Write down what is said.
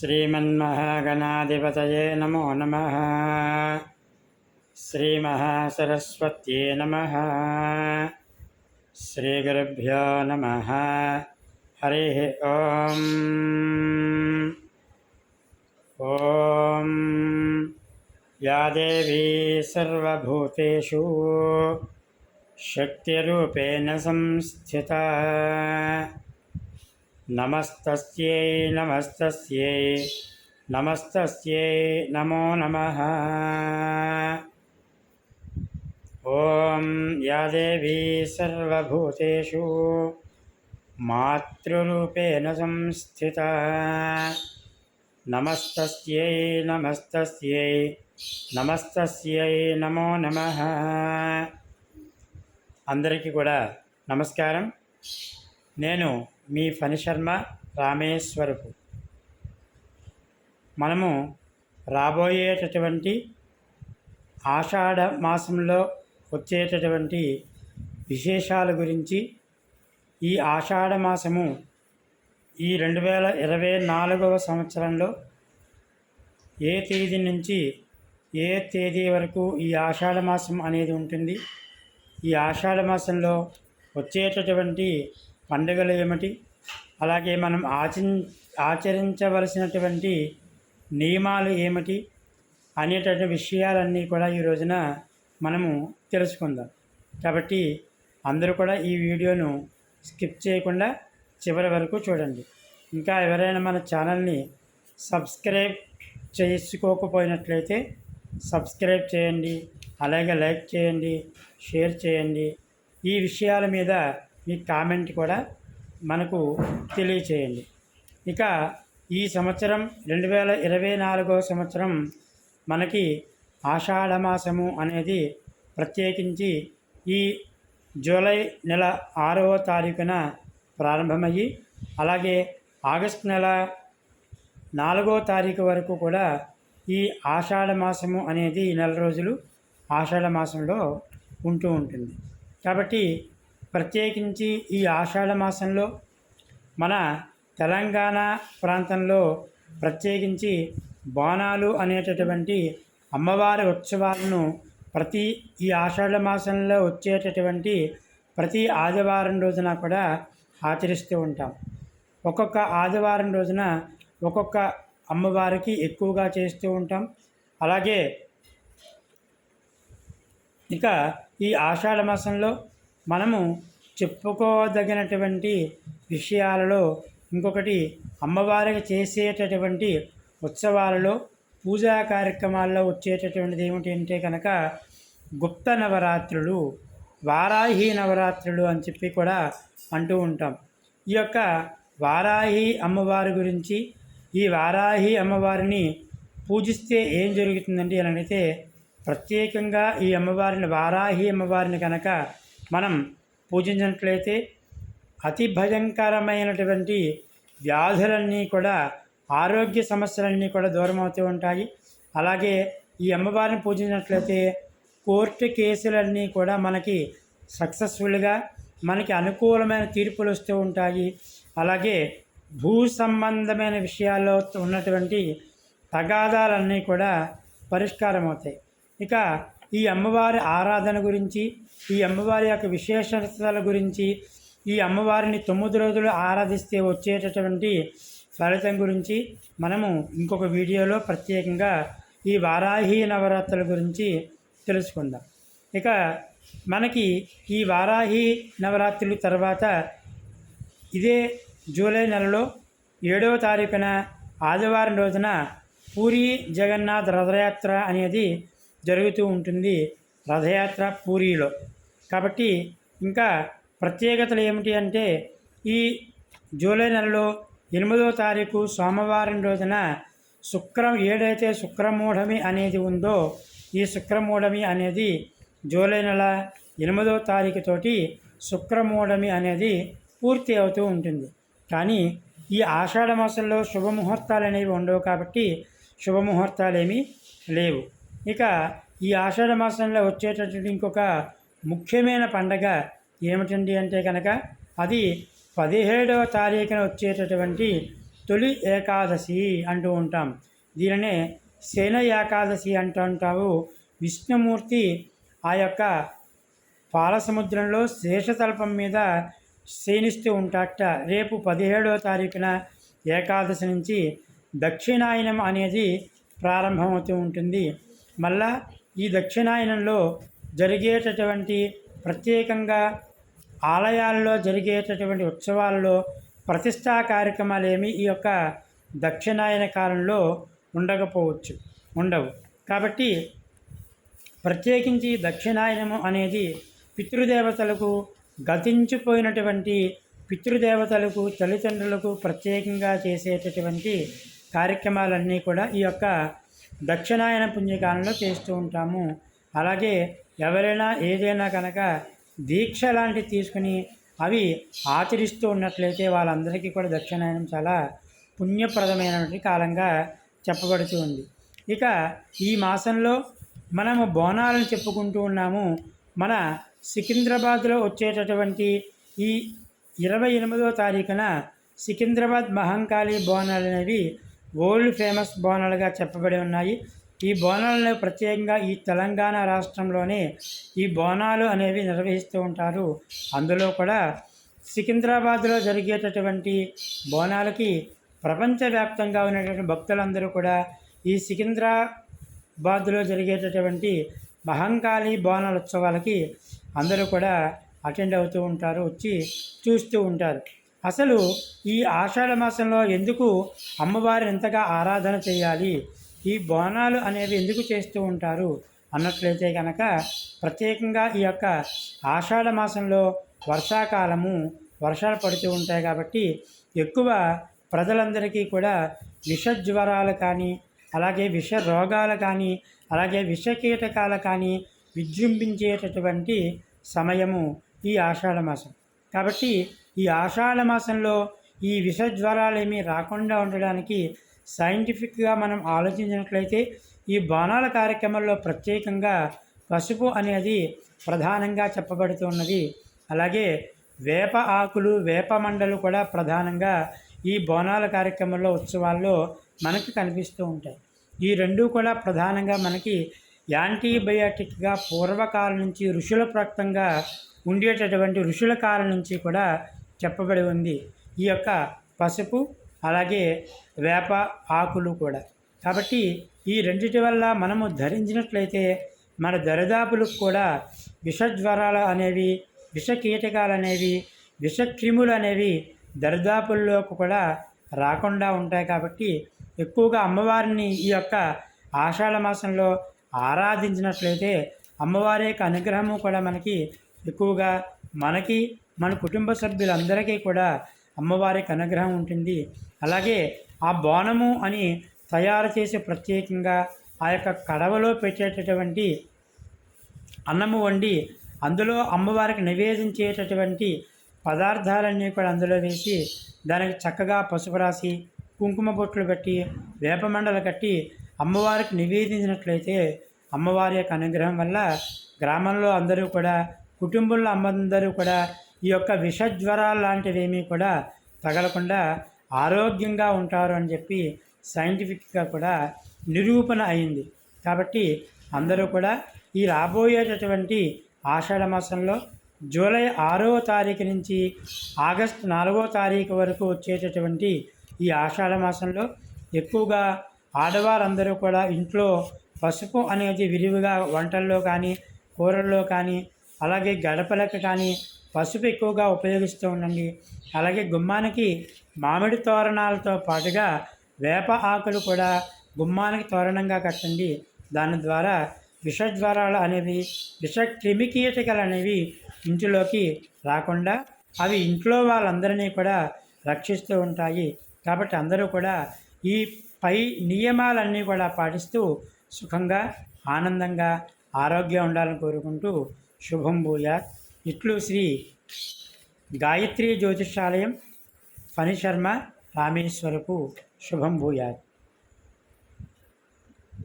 श्रीमन्महागणाधिपतये नमो नमः। श्रीमहासरस्वत्यै नमः। श्रीगुरुभ्यो नमः। हरिः ॐ ॐ या देवी सर्वभूतेषु शक्तिरूपेण संस्थिता। నమస్తస్యే నమస్తస్యే నమస్తస్యే నమో నమ. ఓం యా దేవీ సర్వభూతేషు మాతృరూపేణ సంస్థిత. నమస్తస్యై నమస్తస్యై నమస్తస్యై నమో నమ. అందరికీ కూడా నమస్కారం. నేను మీ ఫణిశర్మ రామేశ్వరపు. మనము రాబోయేటటువంటి ఆషాఢ మాసంలో వచ్చేటటువంటి విశేషాల గురించి ఈ ఆషాఢ మాసము ఈ రెండు వేల ఇరవై నాలుగవ సంవత్సరంలో ఏ తేదీ నుంచి ఏ తేదీ వరకు ఈ ఆషాఢ మాసం అనేది ఉంటుంది? ఈ ఆషాఢ మాసంలో వచ్చేటటువంటి పండుగలు ఏమిటి? అలాగే మనం ఆచరి ఆచరించవలసినటువంటి నియమాలు ఏమిటి? అనేటటువంటి విషయాలన్నీ కూడా ఈ రోజున మనము తెలుసుకుందాం. కాబట్టి అందరూ కూడా ఈ వీడియోను స్కిప్ చేయకుండా చివరి వరకు చూడండి. ఇంకా ఎవరైనా మన ఛానల్ని సబ్స్క్రైబ్ చేసుకోకపోయినట్లయితే సబ్స్క్రైబ్ చేయండి అలాగే లైక్ చేయండి షేర్ చేయండి. ఈ విషయాల మీద మీ కామెంట్ కూడా మనకు తెలియచేయండి. ఇక ఈ సంవత్సరం రెండు వేల ఇరవై నాలుగో సంవత్సరం మనకి ఆషాఢమాసము అనేది ప్రత్యేకించి ఈ జూలై నెల ఆరవ తారీఖున ప్రారంభమయ్యి అలాగే ఆగస్ట్ నెల నాలుగో తారీఖు వరకు కూడా ఈ ఆషాఢ మాసము అనేది నెల రోజులు ఆషాఢ మాసంలో ఉంటూ ఉంటుంది. కాబట్టి ప్రత్యేకించి ఈ ఆషాఢ మాసంలో మన తెలంగాణ ప్రాంతంలో ప్రత్యేకించి బోనాలు అనేటటువంటి అమ్మవారి ఉత్సవాలను ప్రతి ఈ ఆషాఢ మాసంలో వచ్చేటటువంటి ప్రతి ఆదివారం రోజున కూడా ఆచరిస్తూ ఉంటాం. ఒక్కొక్క ఆదివారం రోజున ఒక్కొక్క అమ్మవారికి ఎక్కువగా చేస్తూ ఉంటాం. అలాగే ఇక ఈ ఆషాఢ మాసంలో మనము చెప్పుకోదగినటువంటి విషయాలలో ఇంకొకటి అమ్మవారికి చేసేటటువంటి ఉత్సవాలలో పూజా కార్యక్రమాల్లో వచ్చేటటువంటిది ఏమిటి అంటే కనుక గుప్త నవరాత్రులు వారాహి నవరాత్రులు అని చెప్పి కూడా అంటూ ఉంటాం. ఈ యొక్క వారాహి అమ్మవారి గురించి ఈ వారాహి అమ్మవారిని పూజిస్తే ఏం జరుగుతుందండి అని అడిగితే ప్రత్యేకంగా ఈ అమ్మవారిని వారాహి అమ్మవారిని కనుక మనం పూజించినట్లయితే అతి భయంకరమైనటువంటి వ్యాధులన్నీ కూడా ఆరోగ్య సమస్యలన్నీ కూడా దూరం అవుతూ ఉంటాయి. అలాగే ఈ అమ్మవారిని పూజించినట్లయితే కోర్టు కేసులన్నీ కూడా మనకి సక్సెస్ఫుల్గా మనకి అనుకూలమైన తీర్పులు వస్తూ ఉంటాయి. అలాగే భూ సంబంధమైన విషయాల్లో ఉన్నటువంటి తగాదాలన్నీ కూడా పరిష్కారం అవుతాయి ఇక ఈ అమ్మవారి ఆరాధన గురించి ఈ అమ్మవారి యొక్క విశేషతల గురించి ఈ అమ్మవారిని తొమ్మిది రోజులు ఆరాధిస్తే వచ్చేటటువంటి ఫలితం గురించి మనము ఇంకొక వీడియోలో ప్రత్యేకంగా ఈ వారాహి నవరాత్రుల గురించి తెలుసుకుందాం. ఇక మనకి ఈ వారాహి నవరాత్రుల తర్వాత ఇదే జూలై నెలలో ఏడవ తారీఖున ఆదివారం రోజున పూరి జగన్నాథ్ రథయాత్ర అనేది జరుగుతూ ఉంటుంది రథయాత్ర పూరిలో. కాబట్టి ఇంకా ప్రత్యేకతలు ఏమిటి అంటే ఈ జూలై నెలలో ఎనిమిదో తారీఖు సోమవారం రోజున శుక్రం ఏడైతే శుక్రమూఢమి అనేది ఉందో ఈ శుక్రమూఢమి అనేది జూలై నెల ఎనిమిదో తారీఖుతోటి శుక్రమూఢమి అనేది పూర్తి అవుతూ ఉంటుంది. కానీ ఈ ఆషాఢ మాసంలో శుభముహూర్తాలు అనేవి ఉండవు కాబట్టి శుభముహూర్తాలు ఏమీ లేవు. ఇక ఈ ఆషాఢ మాసంలో వచ్చేటటువంటి ఇంకొక ముఖ్యమైన పండగ ఏమిటండి అంటే కనుక అది పదిహేడవ తారీఖున వచ్చేటటువంటి తొలి ఏకాదశి అంటూ ఉంటాం. దీనినే శయన ఏకాదశి అంటూ ఉంటావు విష్ణుమూర్తి ఆ యొక్క పాలసముద్రంలో శేషతల్పం మీద శయనిస్తూ ఉంటాట రేపు పదిహేడవ తారీఖున ఏకాదశి నుంచి దక్షిణాయనం అనేది ప్రారంభమవుతూ ఉంటుంది. మళ్ళా ఈ దక్షిణాయనంలో జరిగేటటువంటి ప్రత్యేకంగా ఆలయాల్లో జరిగేటటువంటి ఉత్సవాల్లో ప్రతిష్టా కార్యక్రమాలు ఏమి ఈ యొక్క దక్షిణాయన కాలంలో ఉండకపోవచ్చు ఉండవు. కాబట్టి ప్రత్యేకించి దక్షిణాయనము అనేది పితృదేవతలకు గతించిపోయినటువంటి పితృదేవతలకు తల్లిదండ్రులకు ప్రత్యేకంగా చేసేటటువంటి కార్యక్రమాలన్నీ కూడా ఈ యొక్క దక్షిణాయన పుణ్యకాలంలో చేస్తూ ఉంటాము. అలాగే ఎవరైనా ఏదైనా కనుక దీక్ష లాంటివి తీసుకుని అవి ఆచరిస్తూ ఉన్నట్లయితే వాళ్ళందరికీ కూడా దక్షిణాయనం చాలా పుణ్యప్రదమైనటువంటి కాలంగా చెప్పబడుతూ ఉంది. ఇక ఈ మాసంలో మనము బోనాలను చెప్పుకుంటూ ఉన్నాము. మన సికింద్రాబాద్లో వచ్చేటటువంటి ఈ ఇరవై ఎనిమిదో తారీఖున సికింద్రాబాద్ మహంకాళి బోనాలు అనేవి వరల్డ్ ఫేమస్ బోనాలుగా చెప్పబడి ఉన్నాయి. ఈ బోనాలను ప్రత్యేకంగా ఈ తెలంగాణ రాష్ట్రంలోనే ఈ బోనాలు అనేవి నిర్వహిస్తూ ఉంటారు. అందులో కూడా సికింద్రాబాద్లో జరిగేటటువంటి బోనాలకి ప్రపంచవ్యాప్తంగా ఉన్నటువంటి భక్తులందరూ కూడా ఈ సికింద్రాబాద్లో జరిగేటటువంటి మహంకాళి బోనాల ఉత్సవాలకి అందరూ కూడా అటెండ్ అవుతూ ఉంటారు వచ్చి చూస్తూ ఉంటారు. అసలు ఈ ఆషాఢ మాసంలో ఎందుకు అమ్మవారిని ఎంతగా ఆరాధన చేయాలి? ఈ బోనాలు అనేవి ఎందుకు చేస్తూ ఉంటారు? అన్నట్లయితే కనుక ప్రత్యేకంగా ఈ యొక్క ఆషాఢ మాసంలో వర్షాకాలము వర్షాలు పడుతూ ఉంటాయి కాబట్టి ఎక్కువ ప్రజలందరికీ కూడా విష జ్వరాలు కానీ అలాగే విష రోగాలు కానీ అలాగే విష కీటకాలు కానీ విజృంభించేటటువంటి సమయము ఈ ఆషాఢ మాసం. కాబట్టి ఈ ఆషాఢ మాసంలో ఈ విష ఏమీ రాకుండా ఉండడానికి సైంటిఫిక్గా మనం ఆలోచించినట్లయితే ఈ బాణాల కార్యక్రమంలో ప్రత్యేకంగా పసుపు అనేది ప్రధానంగా చెప్పబడుతున్నది అలాగే వేప ఆకులు వేప మండలు కూడా ప్రధానంగా ఈ బోనాల కార్యక్రమంలో ఉత్సవాల్లో మనకి కనిపిస్తూ ఉంటాయి. ఈ రెండు కూడా ప్రధానంగా మనకి యాంటీబయాటిక్గా పూర్వకాలం నుంచి ఋషుల ప్రక్తంగా ఉండేటటువంటి ఋషుల కాలం నుంచి కూడా చెప్పబడి ఉంది. ఈ యొక్క పసుపు అలాగే వేప ఆకులు కూడా. కాబట్టి ఈ రెండిటి వల్ల మనము ధరించినట్లయితే మన దరిదాపులకు కూడా విషజ్వరాలు అనేవి విష కీటకాలు అనేవి విషక్రిములు అనేవి దరిదాపుల్లోకి కూడా రాకుండా ఉంటాయి కాబట్టి ఎక్కువగా అమ్మవారిని ఈ యొక్క ఆషాఢ మాసంలో ఆరాధించినట్లయితే అమ్మవారి యొక్క అనుగ్రహము కూడా మనకి ఎక్కువగా మనకి మన కుటుంబ సభ్యులందరికీ కూడా అమ్మవారి యొక్క అనుగ్రహం ఉంటుంది. అలాగే ఆ బోనము అని తయారు చేసి ప్రత్యేకంగా ఆ యొక్క కడవలో పెట్టేటటువంటి అన్నము వండి అందులో అమ్మవారికి నివేదించేటటువంటి పదార్థాలన్నీ కూడా అందులో వేసి దానికి చక్కగా పసుపు రాసి కుంకుమ బొట్లు పెట్టి వేపమండలు కట్టి అమ్మవారికి నివేదించినట్లయితే అమ్మవారి యొక్క అనుగ్రహం వల్ల గ్రామంలో అందరూ కూడా కుటుంబంలో అమ్మందరూ కూడా ఈ యొక్క విషజ్వరాలు లాంటివి ఏమీ కూడా తగలకుండా ఆరోగ్యంగా ఉంటారు అని చెప్పి సైంటిఫిక్గా కూడా నిరూపణ అయింది. కాబట్టి అందరూ కూడా ఈ రాబోయేటటువంటి ఆషాఢ మాసంలో జూలై ఆరవ తారీఖు నుంచి ఆగస్టు నాలుగో తారీఖు వరకు వచ్చేటటువంటి ఈ ఆషాఢ మాసంలో ఎక్కువగా ఆడవారందరూ కూడా ఇంట్లో పసుపు అనేది విరివిగా వంటల్లో కానీ కూరల్లో కానీ అలాగే గడపలకు కానీ పసుపు ఎక్కువగా ఉపయోగిస్తూ ఉండండి. అలాగే గుమ్మానికి మామిడి తోరణాలతో పాటుగా వేప ఆకులు కూడా గుమ్మానికి తోరణంగా కట్టండి. దాని ద్వారా విషజ్వరాలు అనేవి విష క్రిమికీటకలు అనేవి ఇంటిలోకి రాకుండా అవి ఇంట్లో వాళ్ళందరినీ కూడా రక్షిస్తూ ఉంటాయి. కాబట్టి అందరూ కూడా ఈ పై నియమాలన్నీ కూడా పాటిస్తూ సుఖంగా ఆనందంగా ఆరోగ్యం ఉండాలని కోరుకుంటూ శుభం భూయాత్. ఇట్లు శ్రీ గాయత్రి జ్యోతిషాలయం ఫణిశర్మ రామేశ్వరపు శుభం భూయాత్.